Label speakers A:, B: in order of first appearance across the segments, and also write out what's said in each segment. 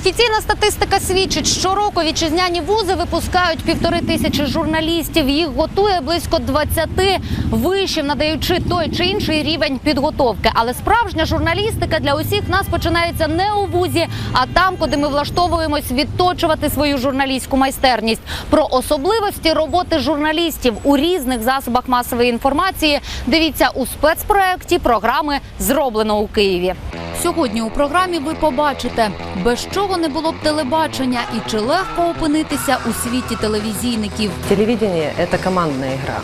A: Офіційна статистика свідчить, щороку вітчизняні вузи випускають півтори тисячі журналістів. Їх готує близько 20 вишів, надаючи той чи інший рівень підготовки. Але справжня журналістика для усіх нас починається не у вузі, а там, куди ми влаштовуємось відточувати свою журналістську майстерність. Про особливості роботи журналістів у різних засобах масової інформації. Дивіться у спецпроекті програми зроблено у Києві. Сьогодні у програмі ви побачите, без чого не було б телебачення і чи легко опинитися у світі телевізійників.
B: Телевидение – це командна игра.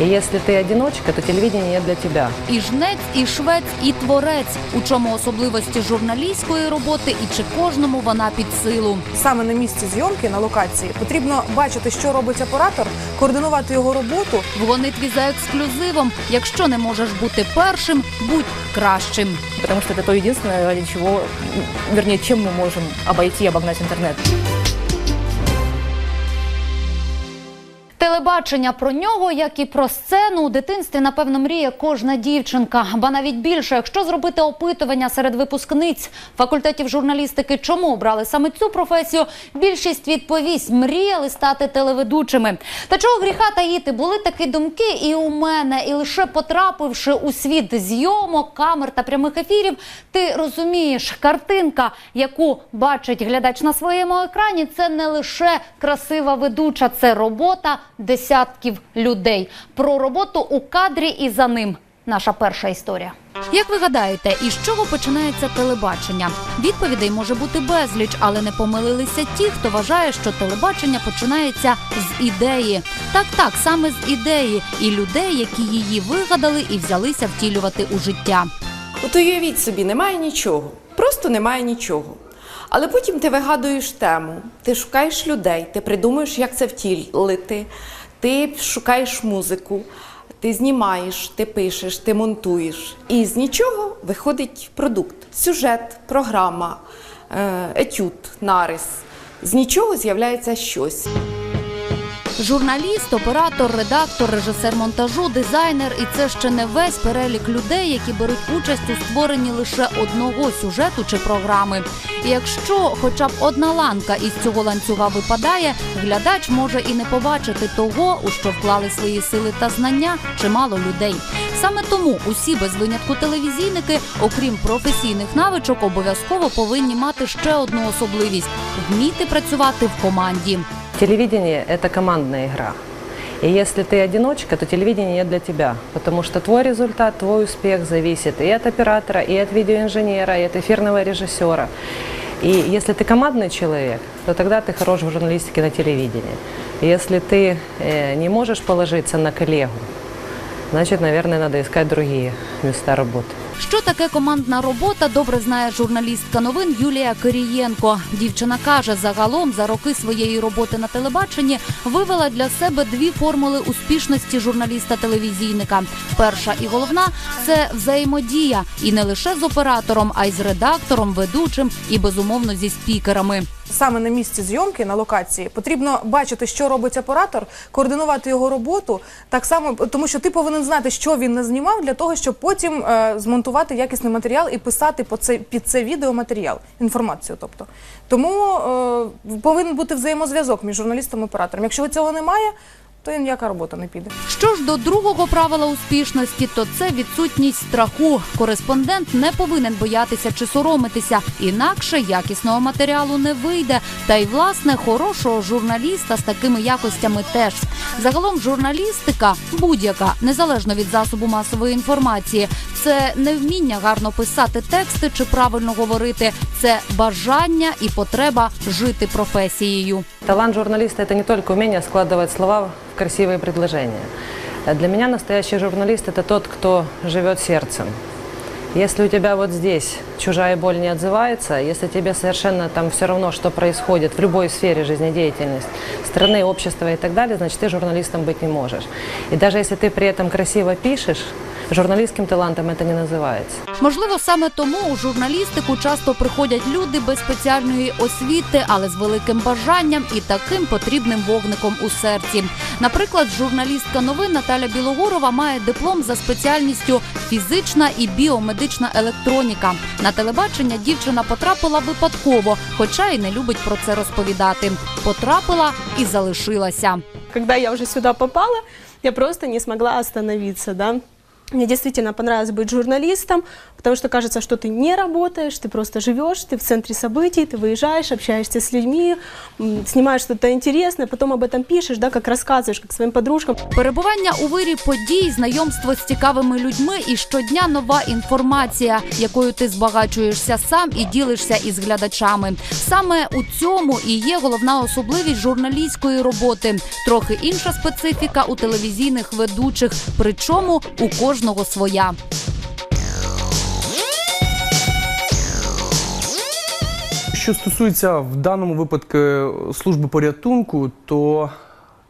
B: И если ты одиночка, то телевидение не для тебя.
A: І жнець, і швець, і творець. У чому особливості журналістської роботи і чи кожному вона під силу.
C: Саме на місці зйомки на локації потрібно бачити, що робить оператор, координувати його роботу.
A: В гонитві за ексклюзивом. Якщо не можеш бути першим, будь кращим.
D: потому что это то единственное, ради чего, м, вернее, чем мы можем обойти и
A: Телебачення про нього, як і про сцену, у дитинстві, напевно, мріє кожна дівчинка. Ба навіть більше, якщо зробити опитування серед випускниць факультетів журналістики, чому обрали саме цю професію, більшість відповість мріяли стати телеведучими. Та чого гріха таїти, були такі думки і у мене, і лише потрапивши у світ зйомок, камер та прямих ефірів, ти розумієш, картинка, яку бачить глядач на своєму екрані, це не лише красива ведуча, це робота десятків людей. Про роботу у кадрі і за ним. Наша перша історія. Як ви гадаєте, із чого починається телебачення? Відповідей може бути безліч, але не помилилися ті, хто вважає, що телебачення починається з ідеї. Так, так, саме з ідеї і людей, які її вигадали і взялися втілювати у життя.
E: От уявіть собі, немає нічого, просто немає нічого. Але потім ти вигадуєш тему, ти шукаєш людей, ти придумуєш, як це втілити, ти шукаєш музику, ти знімаєш, ти пишеш, ти монтуєш. І з нічого виходить продукт, сюжет, програма, е, етюд, нарис. З нічого з'являється щось.
A: Журналіст, оператор, редактор, режисер монтажу, дизайнер, і це ще не весь перелік людей, які беруть участь у створенні лише одного сюжету чи програми. І якщо хоча б одна ланка із цього ланцюга випадає, глядач може і не побачити того, у що вклали свої сили та знання чимало людей. Саме тому усі без винятку телевізійники, окрім професійних навичок, обов'язково повинні мати ще одну особливість вміти працювати в команді.
B: Телевидение – это командная игра. И если ты одиночка, то телевидение не для тебя, потому что твой результат, твой успех зависит и от оператора, и от видеоинженера, и от эфирного режиссера. И если ты командный человек, то тогда ты хорош в журналистике на телевидении. Если ты э, не можешь положиться на коллегу, значит, наверное, надо искать другие места работы.
A: Що таке командна робота, добре знає журналістка новин Юлія Кирієнко. Дівчина каже, загалом за роки своєї роботи на телебаченні вивела для себе дві формули успішності журналіста-телевізійника. Перша і головна це взаємодія, і не лише з оператором, а й з редактором, ведучим і безумовно зі спікерами.
C: Саме на місці зйомки на локації потрібно бачити, що робить оператор, координувати його роботу. Так само, тому що ти повинен знати, що він не знімав, для того, щоб потім е, змонтувати якісний матеріал і писати по це під це відео матеріал, інформацію. Тобто, тому е, повинен бути взаємозв'язок між журналістом і оператором. Якщо цього немає, то і ніяка робота не піде.
A: Що ж до другого правила успішності, то це відсутність страху. Кореспондент не повинен боятися чи соромитися, інакше якісного матеріалу не вийде. Та й власне хорошого журналіста з такими якостями теж. Загалом журналістика будь-яка, незалежно від засобу масової інформації, це не вміння гарно писати тексти чи правильно говорити, це бажання і потреба жити професією.
B: Талант журналиста – это не только умение складывать слова красивые предложения. Э, Для меня настоящий журналист – это тот, кто живет сердцем. Если у тебя вот здесь чужая боль не отзывается, если тебе совершенно там все равно, что происходит в любой сфере жизнедеятельности, страны, общества и так далее, значит, ты журналистом быть не можешь. И даже если ты при этом красиво пишешь, Журналистским талантом это не называется.
A: Можливо, саме тому у журналістику часто приходять люди без спеціальної освіти, але з великим бажанням і таким потрібним вогником у серці. Наприклад, журналістка новин Наталя Білогорова має диплом за спеціальністю фізична і біомедична електроніка. На телебачення дівчина потрапила випадково, хоча й не любить про це розповідати. Потрапила і залишилася.
F: Когда я вже сюди попала, я просто не смогла остановиться, да. Мне действительно понравилось быть журналистом, потому что кажется, что ты не работаешь, ты просто живешь, ты в центре событий, ты выезжаешь, общаешься с людьми, м, снимаешь что-то интересное, потом об этом пишешь, да, как рассказываешь, как своим подружкам.
A: Перебування у вирі подій, знайомство з цікавими людьми і щодня нова інформація, якою ти збагачуєшся сам і ділишся із глядачами. Саме у цьому і є головна особливість журналістської роботи. Трохи інша специфіка у телевізійних ведучих, причому у кожного своя.
G: Що стосується в даному випадку служби порятунку, то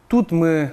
G: тут ми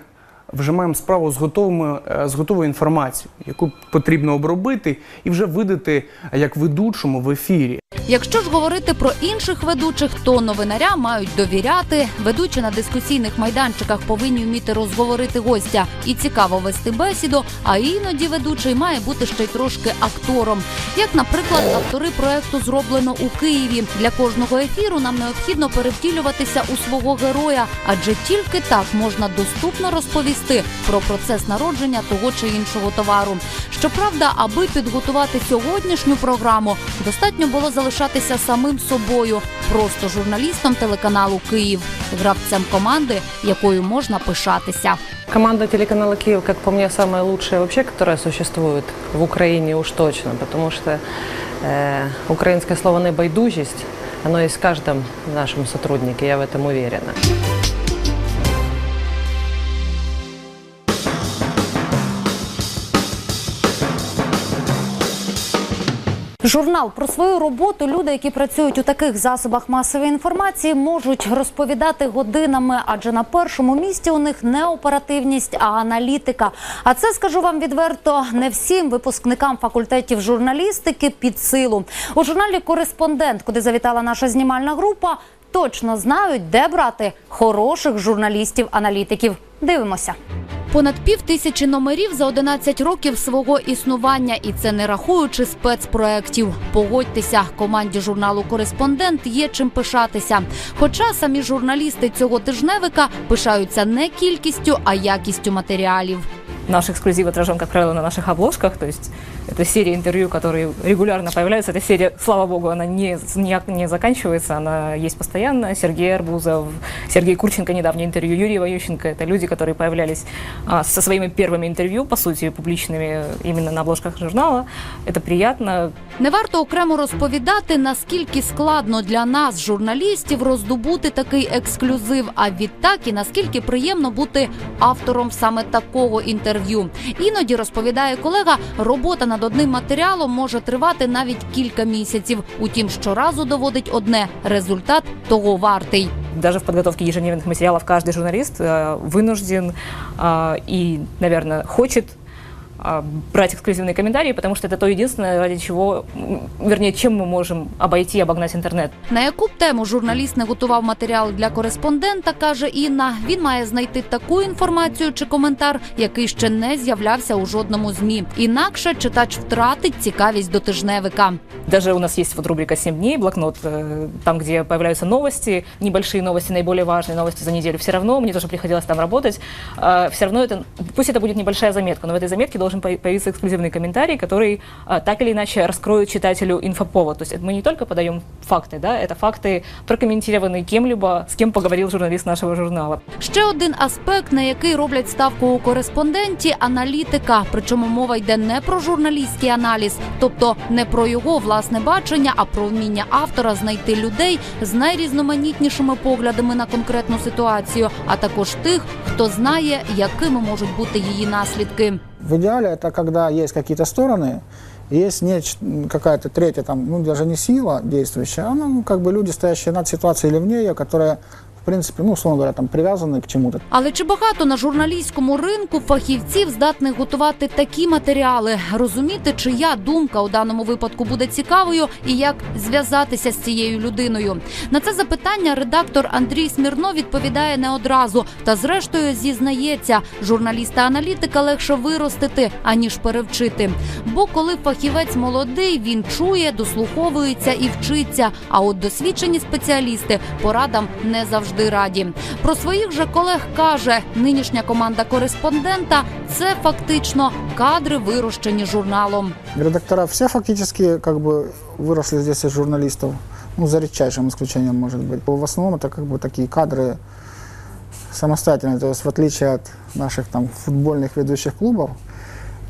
G: вже маємо справу з готовими е, з готовою інформацією, яку потрібно обробити і вже видати як ведучому в ефірі.
A: Якщо ж говорити про інших ведучих, то новинаря мають довіряти. Ведучі на дискусійних майданчиках повинні вміти розговорити гостя і цікаво вести бесіду. А іноді ведучий має бути ще й трошки актором. Як, наприклад, автори проекту зроблено у Києві. Для кожного ефіру нам необхідно перевтілюватися у свого героя, адже тільки так можна доступно розповісти про процес народження того чи іншого товару. Щоправда, аби підготувати сьогоднішню програму, достатньо було залишатися самим собою, просто журналістом телеканалу Київ, гравцем команди, якою можна пишатися.
B: Команда телеканала Киев, как по мне, самая лучшая вообще, которая существует в Украине уж точно, потому что э, украинское слово «небайдужість», оно есть в каждом нашем сотруднике, я в этом уверена.
A: Журнал про свою роботу люди, які працюють у таких засобах масової інформації, можуть розповідати годинами, адже на першому місці у них не оперативність, а аналітика. А це скажу вам відверто, не всім випускникам факультетів журналістики під силу. У журналі Кореспондент, куди завітала наша знімальна група, точно знають, де брати хороших журналістів-аналітиків. Дивимося. Понад пів тисячі номерів за 11 років свого існування, і це не рахуючи спецпроєктів. Погодьтеся, команді журналу Кореспондент є чим пишатися. Хоча самі журналісти цього тижневика пишаються не кількістю, а якістю матеріалів.
D: Наш эксклюзив отражен, как на наших обложках. То есть это серия интервью, которые регулярно появляются. Эта серия, слава богу, она не, не, не заканчивается, она есть постоянно. Сергей Арбузов, Сергей Курченко, недавнее интервью, Юрий Вающенко. Это люди, которые появлялись а, со своими первыми интервью, по сути, публичными именно на обложках журнала. Это приятно.
A: Не варто окремо розповідати, наскільки складно для нас, журналістів, роздобути такий ексклюзив. А відтак і наскільки приємно бути автором саме такого інтерв'ю. Іноді розповідає колега, робота над одним матеріалом може тривати навіть кілька місяців. Утім, щоразу доводить одне результат того вартий.
D: Даже в подготовке ежедневных материалов каждый журналист э, вынужден э, и, наверное, хочет а, брать эксклюзивные комментарии, потому что это то единственное, ради чего, м, вернее, чем мы можем обойти и обогнать интернет.
A: На яку б тему журналіст не готував матеріал для кореспондента, каже Інна, він має знайти таку інформацію чи коментар, який ще не з'являвся у жодному змі. Інакше читач втратить цікавість до тижневика.
D: Даже у нас есть вот рубрика «7 дней», блокнот, э, там, где появляются новости, небольшие новости, наиболее важные новости за неделю. Все равно, мне тоже приходилось там работать, все равно это, пусть это будет небольшая заметка, но в этой заметке должен по- появиться эксклюзивный комментарий, который а, так или иначе раскроет читателю инфоповод. То есть это мы не только подаем факты, да, это факты прокомментированные кем-либо, с кем поговорил журналист нашего журнала.
A: Ще один аспект, на який роблять ставку у кореспонденті аналітика. Причому мова йде не про журналістський аналіз, тобто не про його власне бачення, а про вміння автора знайти людей з найрізноманітнішими поглядами на конкретну ситуацію, а також тих, хто знає, якими можуть бути її наслідки.
H: В идеале это когда есть какие-то стороны, есть неч- какая-то третья, там, ну, даже не сила действующая, а ну, как бы люди, стоящие над ситуацией или вне ее, которые принципе, ну, условно говоря, там привязаны к чему-то.
A: Але чи багато на журналістському ринку фахівців здатних готувати такі матеріали, розуміти, чия думка у даному випадку буде цікавою, і як зв'язатися з цією людиною? На це запитання редактор Андрій Смірно відповідає не одразу. Та зрештою зізнається, журналіста-аналітика легше виростити аніж перевчити. Бо коли фахівець молодий, він чує, дослуховується і вчиться. А от досвідчені спеціалісти порадам не завжди раді. Про своїх же колег каже, нинішня команда кореспондента це фактично кадри, вирощені журналом.
H: Редактора все фактически как бы выросли здесь из журналистов, ну, за редчайшим исключением, может быть. В основном это как бы такие кадры самостоятельные, то есть в отличие от наших там футбольных ведущих клубов,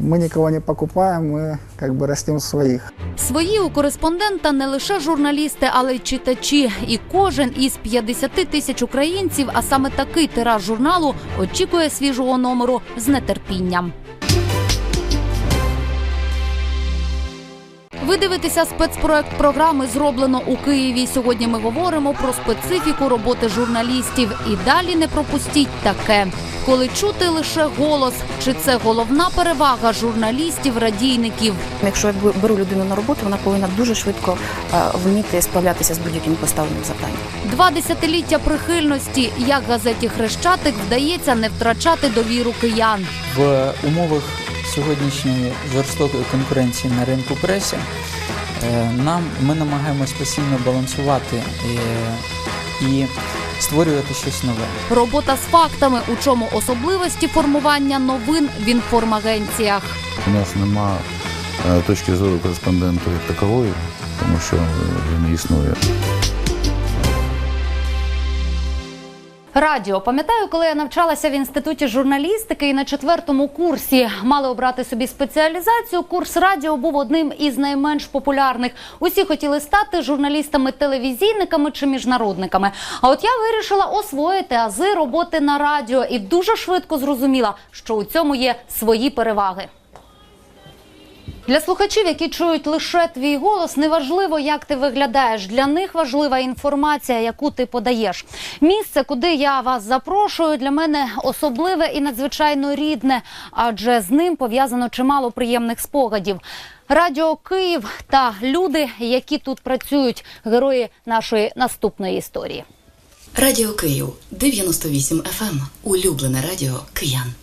H: мы никого не покупаем, мы как бы растим своих.
A: Свої у кореспондента не лише журналісти, але й читачі. І кожен із 50 тисяч українців, а саме такий тираж журналу, очікує свіжого номеру з нетерпінням. Ви дивитеся спецпроект програми зроблено у Києві. Сьогодні ми говоримо про специфіку роботи журналістів. І далі не пропустіть таке. Коли чути лише голос, чи це головна перевага журналістів-радійників?
I: Якщо я беру людину на роботу, вона повинна дуже швидко е, вміти справлятися з будь-яким поставленим завданням.
A: Два десятиліття прихильності, як газеті Хрещатик вдається не втрачати довіру киян.
J: В умовах сьогоднішньої жорстокої конкуренції на ринку пресі е, нам ми намагаємось постійно балансувати е, і створювати щось нове.
A: Робота з фактами, у чому особливості формування новин в інформагенціях.
K: У нас нема е, точки зору кореспонденту як такової, тому що вже не існує.
A: Радіо пам'ятаю, коли я навчалася в інституті журналістики і на четвертому курсі мали обрати собі спеціалізацію. Курс радіо був одним із найменш популярних. Усі хотіли стати журналістами-телевізійниками чи міжнародниками. А от я вирішила освоїти ази роботи на радіо і дуже швидко зрозуміла, що у цьому є свої переваги. Для слухачів, які чують лише твій голос, неважливо, як ти виглядаєш. Для них важлива інформація, яку ти подаєш. Місце, куди я вас запрошую, для мене особливе і надзвичайно рідне, адже з ним пов'язано чимало приємних спогадів. Радіо Київ та люди, які тут працюють, герої нашої наступної історії.
L: Радіо Київ 98 FM. Улюблене радіо киян.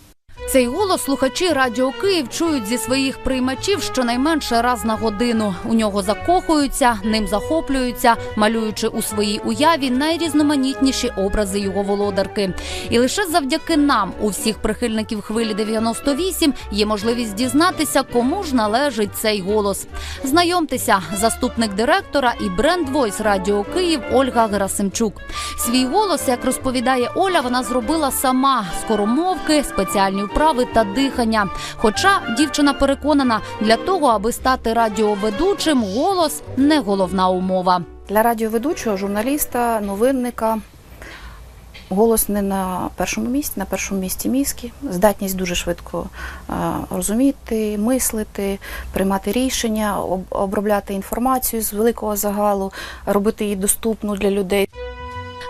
A: Цей голос слухачі Радіо Київ чують зі своїх приймачів щонайменше раз на годину. У нього закохуються, ним захоплюються, малюючи у своїй уяві найрізноманітніші образи його володарки. І лише завдяки нам, у всіх прихильників хвилі 98, є можливість дізнатися, кому ж належить цей голос. Знайомтеся, заступник директора і бренд-войс Радіо Київ Ольга Герасимчук. Свій голос, як розповідає Оля, вона зробила сама скоромовки, спеціальні вправи та дихання. Хоча дівчина переконана, для того, аби стати радіоведучим, голос не головна умова.
I: Для радіоведучого, журналіста, новинника голос не на першому місці, на першому місці мізки, здатність дуже швидко е, розуміти, мислити, приймати рішення, обробляти інформацію з великого загалу, робити її доступну для людей.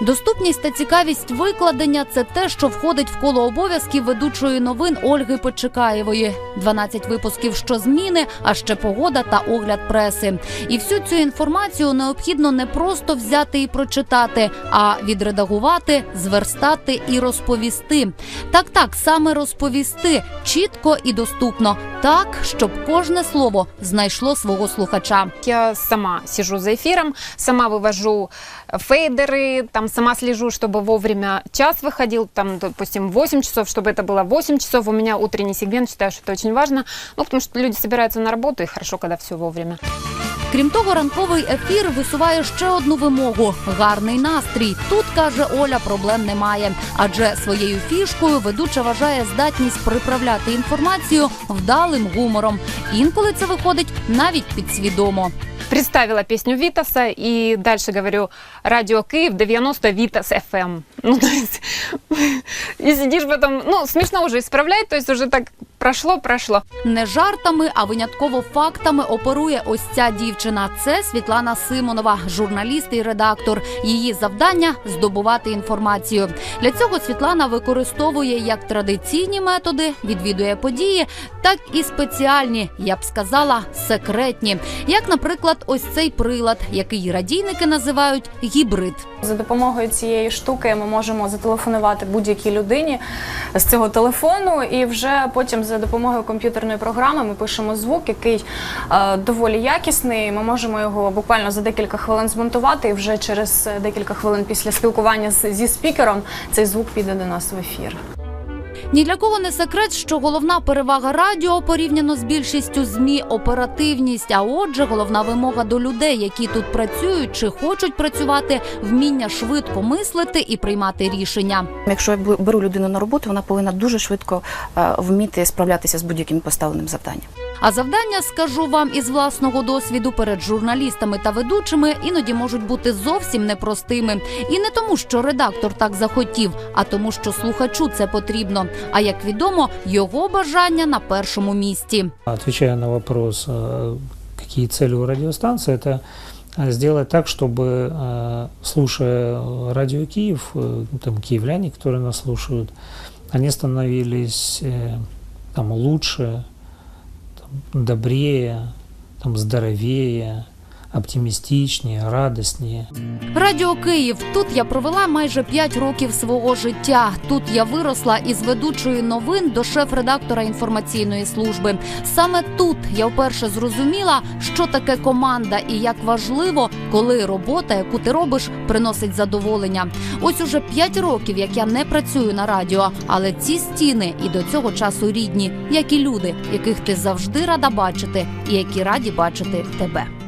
A: Доступність та цікавість викладення це те, що входить в коло обов'язків ведучої новин Ольги Почекаєвої. 12 випусків щозміни, а ще погода та огляд преси. І всю цю інформацію необхідно не просто взяти і прочитати, а відредагувати, зверстати і розповісти. Так, так, саме розповісти чітко і доступно, так, щоб кожне слово знайшло свого слухача.
M: Я сама сижу за эфиром, сама вывожу фейдеры, там сама слежу, чтобы вовремя час выходил, там, допустим, 8 часов, чтобы это было 8 часов. У меня утренний сегмент, считаю, что это очень важно, ну, потому что люди собираются на работу, и хорошо, когда все вовремя.
A: Крім того, ранковий ефір висуває ще одну вимогу гарний настрій. Тут каже Оля, проблем немає, адже своєю фішкою ведуча вважає здатність приправляти інформацію вдалим гумором. Інколи це виходить навіть підсвідомо.
M: Представила песню Витаса и дальше говорю радио Киев 90 Витас FM. Ну, то есть, и сидишь потом, ну, смешно уже исправлять, то есть уже так прошло, прошло.
A: Не жартами, а винятково фактами оперує ось ця дівчина. Це Світлана Симонова, журналіст і редактор. Її завдання здобувати інформацію. Для цього Світлана використовує як традиційні методи, відвідує події, так і спеціальні, я б сказала, секретні. Як, наприклад, ось цей прилад, який радійники називають гібрид.
N: За допомогою цієї штуки ми можемо зателефонувати будь-якій людині з цього телефону, і вже потім за допомогою комп'ютерної програми ми пишемо звук, який е, доволі якісний. Ми можемо його буквально за декілька хвилин змонтувати, і вже через е, декілька хвилин після спілкування зі спікером цей звук піде до нас в ефір.
A: Ні для кого не секрет, що головна перевага радіо порівняно з більшістю змі оперативність. А отже, головна вимога до людей, які тут працюють чи хочуть працювати, вміння швидко мислити і приймати рішення.
I: Якщо я беру людину на роботу, вона повинна дуже швидко е, вміти справлятися з будь-яким поставленим завданням.
A: А завдання, скажу вам із власного досвіду перед журналістами та ведучими, іноді можуть бути зовсім непростими. І не тому, що редактор так захотів, а тому, що слухачу це потрібно. А як відомо, його бажання на першому місці.
O: Отвечая на вопрос, э, какие цели у радиостанции, это э, сделать так, чтобы, э, слушая радио Киев, э, там киевляне, которые нас слушают, они становились э, там лучше, там, добрее, там здоровее, оптимистичнее, радостнее.
A: Радіо Київ. Тут я провела майже 5 років свого життя. Тут я виросла із ведучої новин до шеф-редактора інформаційної служби. Саме тут я вперше зрозуміла, що таке команда і як важливо, коли робота, яку ти робиш, приносить задоволення. Ось уже 5 років, як я не працюю на радіо, але ці стіни і до цього часу рідні, як і люди, яких ти завжди рада бачити, і які раді бачити тебе.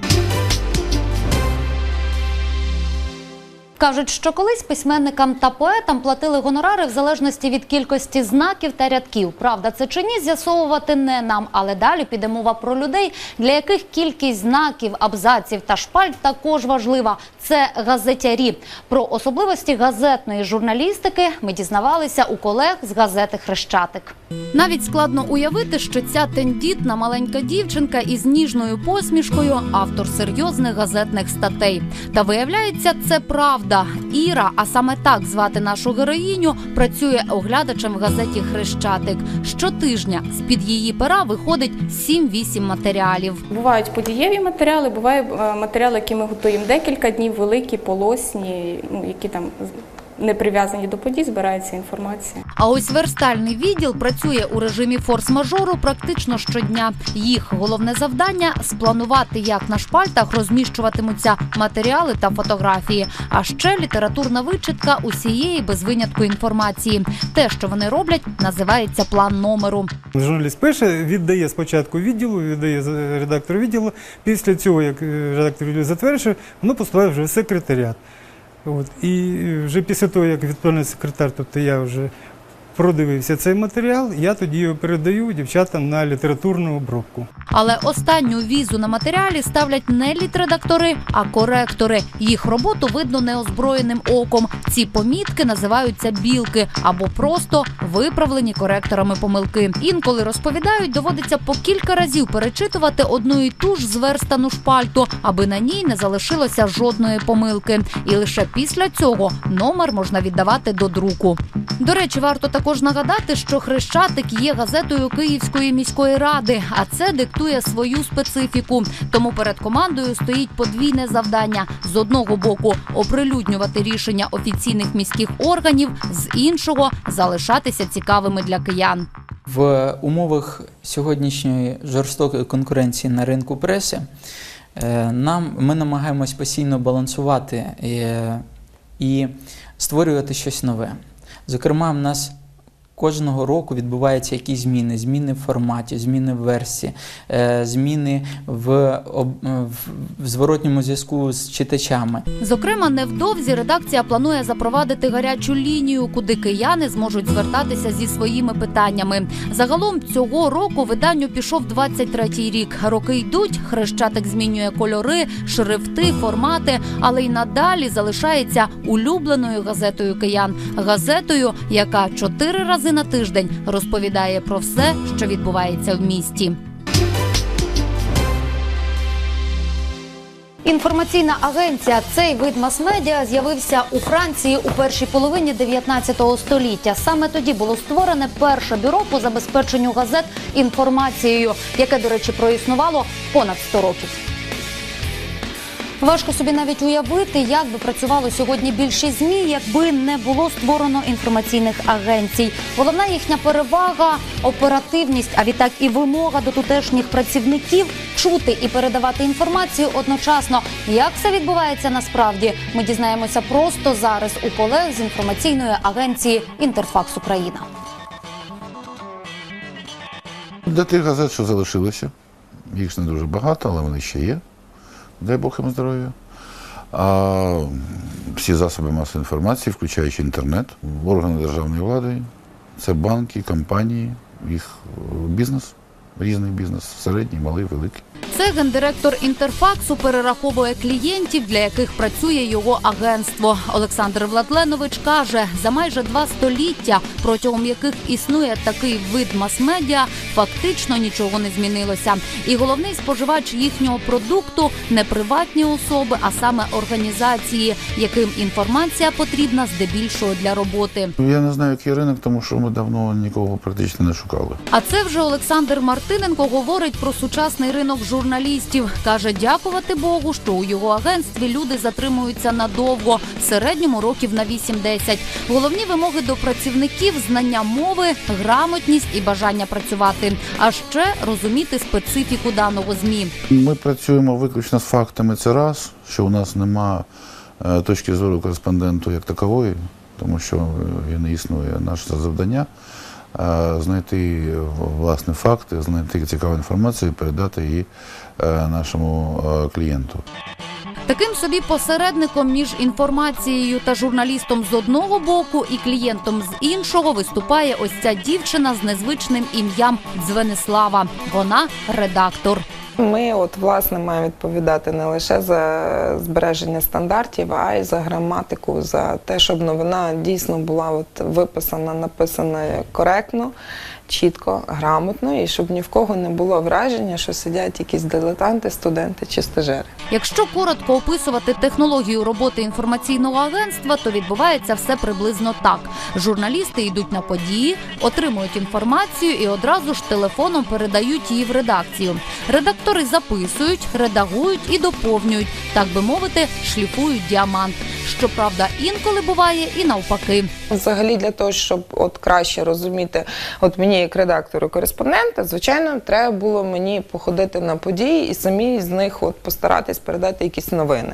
A: Кажуть, що колись письменникам та поетам платили гонорари в залежності від кількості знаків та рядків. Правда, це чи ні, з'ясовувати не нам. Але далі піде мова про людей, для яких кількість знаків, абзаців та шпальт також важлива. Це газетярі. Про особливості газетної журналістики ми дізнавалися у колег з газети Хрещатик. Навіть складно уявити, що ця тендітна маленька дівчинка із ніжною посмішкою автор серйозних газетних статей. Та виявляється, це правда. Іра, а саме так звати нашу героїню, працює оглядачем в газеті Хрещатик. Щотижня з під її пера виходить 7-8 матеріалів.
N: Бувають подієві матеріали, бувають е, матеріали, які ми готуємо декілька днів, великі, полосні, ну, які там не прив'язані до подій, збирається інформація.
A: А ось верстальний відділ працює у режимі форс-мажору практично щодня. Їх головне завдання спланувати, як на шпальтах розміщуватимуться матеріали та фотографії. А ще літературна вичитка усієї без винятку інформації. Те, що вони роблять, називається план номеру.
P: Журналіст пише, віддає спочатку відділу, віддає редактору відділу. Після цього, як е, редактор відділу затверджує, воно поступає вже в секретаріат. От. І вже після того, як відповідний секретар, тобто я вже продивився цей матеріал, я тоді його передаю дівчатам на літературну обробку.
A: Але останню візу на матеріалі ставлять не літредактори, а коректори. Їх роботу видно неозброєним оком. Ці помітки називаються білки або просто виправлені коректорами помилки. Інколи розповідають, доводиться по кілька разів перечитувати одну і ту ж зверстану шпальту, аби на ній не залишилося жодної помилки. І лише після цього номер можна віддавати до друку. До речі, варто також нагадати, що Хрещатик є газетою Київської міської ради, а це диктує свою специфіку. Тому перед командою стоїть подвійне завдання: з одного боку оприлюднювати рішення офіційних міських органів, з іншого залишатися цікавими для киян.
J: В умовах сьогоднішньої жорстокої конкуренції на ринку преси е, нам ми намагаємось постійно балансувати е, і створювати щось нове. Зокрема, в нас кожного року відбуваються якісь зміни, зміни в форматі, зміни в версії, е, зміни в, в зворотньому зв'язку з читачами.
A: Зокрема, невдовзі редакція планує запровадити гарячу лінію, куди кияни зможуть звертатися зі своїми питаннями. Загалом цього року виданню пішов 23-й рік. Роки йдуть, хрещатик змінює кольори, шрифти, формати, але й надалі залишається улюбленою газетою киян. Газетою, яка чотири рази рази на тиждень розповідає про все, що відбувається в місті. Інформаційна агенція цей вид мас-медіа з'явився у Франції у першій половині 19 століття. Саме тоді було створене перше бюро по забезпеченню газет інформацією, яке, до речі, проіснувало понад 100 років. Важко собі навіть уявити, як би працювало сьогодні більшість змі, якби не було створено інформаційних агенцій. Головна їхня перевага оперативність, а відтак і вимога до тутешніх працівників чути і передавати інформацію одночасно. Як все відбувається насправді, ми дізнаємося просто зараз у колег з інформаційної агенції Інтерфакс Україна.
K: Для тих газет, що залишилися, їх не дуже багато, але вони ще є. Дай Бог їм здоров'я. А всі засоби масової інформації, включаючи інтернет, органи державної влади, це банки, компанії, їх е, бізнес, різний бізнес, середній, малий, великий.
A: Це гендиректор інтерфаксу перераховує клієнтів, для яких працює його агентство. Олександр Владленович каже, за майже два століття, протягом яких існує такий вид мас-медіа, фактично нічого не змінилося. І головний споживач їхнього продукту не приватні особи, а саме організації, яким інформація потрібна здебільшого для роботи.
K: Я не знаю, який ринок, тому що ми давно нікого практично не шукали.
A: А це вже Олександр Мартиненко говорить про сучасний ринок журналістів. каже, дякувати Богу, що у його агентстві люди затримуються надовго, в середньому років на 8-10. Головні вимоги до працівників знання мови, грамотність і бажання працювати. А ще розуміти специфіку даного змі.
K: Ми працюємо виключно з фактами. Це раз, що у нас нема е, точки зору кореспонденту як такової, тому що е, не існує наше завдання. Знайти е, власне факти, знайти цікаву інформацію і передати її е, нашому е, клієнту.
A: Таким собі посередником між інформацією та журналістом з одного боку і клієнтом з іншого виступає ось ця дівчина з незвичним ім'ям Дзвенислава. Вона редактор.
Q: Ми, от власне, маємо відповідати не лише за збереження стандартів, а й за граматику, за те, щоб новина дійсно була от виписана, написана коректно, чітко, грамотно, і щоб ні в кого не було враження, що сидять якісь дилетанти, студенти чи стажери.
A: Якщо коротко описувати технологію роботи інформаційного агентства, то відбувається все приблизно так: журналісти йдуть на події, отримують інформацію і одразу ж телефоном передають її в редакцію. Редактори записують, редагують і доповнюють, так би мовити, шліфують діамант. Щоправда, інколи буває і навпаки.
Q: Взагалі, для того, щоб от краще розуміти, от мені як редактору кореспондента, звичайно, треба було мені походити на події і самі з них от постаратись передати якісь новини.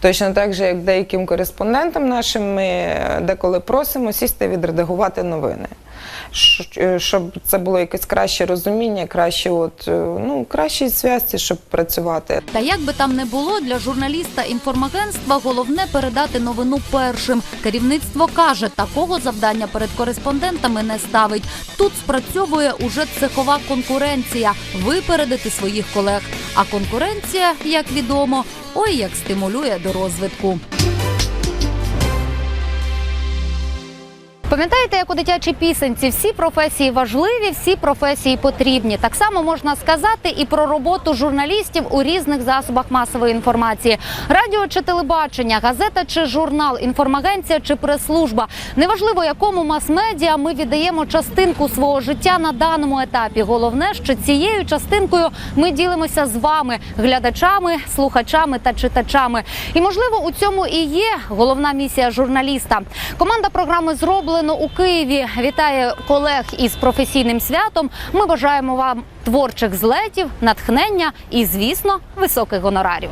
Q: Точно так же, як деяким кореспондентам нашим, ми деколи просимо сісти відредагувати новини. Щ- Щоб це було якесь краще розуміння, краще, от, е, ну, кращій зв'язці, щоб працювати.
A: Та як би там не було для журналіста інформагентства, головне передати новину першим. Керівництво каже, такого завдання перед кореспондентами не ставить. Тут спрацьовує уже цехова конкуренція випередити своїх колег. А конкуренція, як відомо, ой як стимулює до розвитку. Пам'ятаєте, як у дитячій пісенці всі професії важливі, всі професії потрібні. Так само можна сказати і про роботу журналістів у різних засобах масової інформації: радіо чи телебачення, газета чи журнал, інформагенція чи прес-служба. Неважливо, якому мас-медіа ми віддаємо частинку свого життя на даному етапі. Головне, що цією частинкою ми ділимося з вами, глядачами, слухачами та читачами. І можливо, у цьому і є головна місія журналіста. Команда програми зроблено у Києві. Вітає колег із професійним святом. Ми бажаємо вам творчих злетів, натхнення і, звісно, високих гонорарів.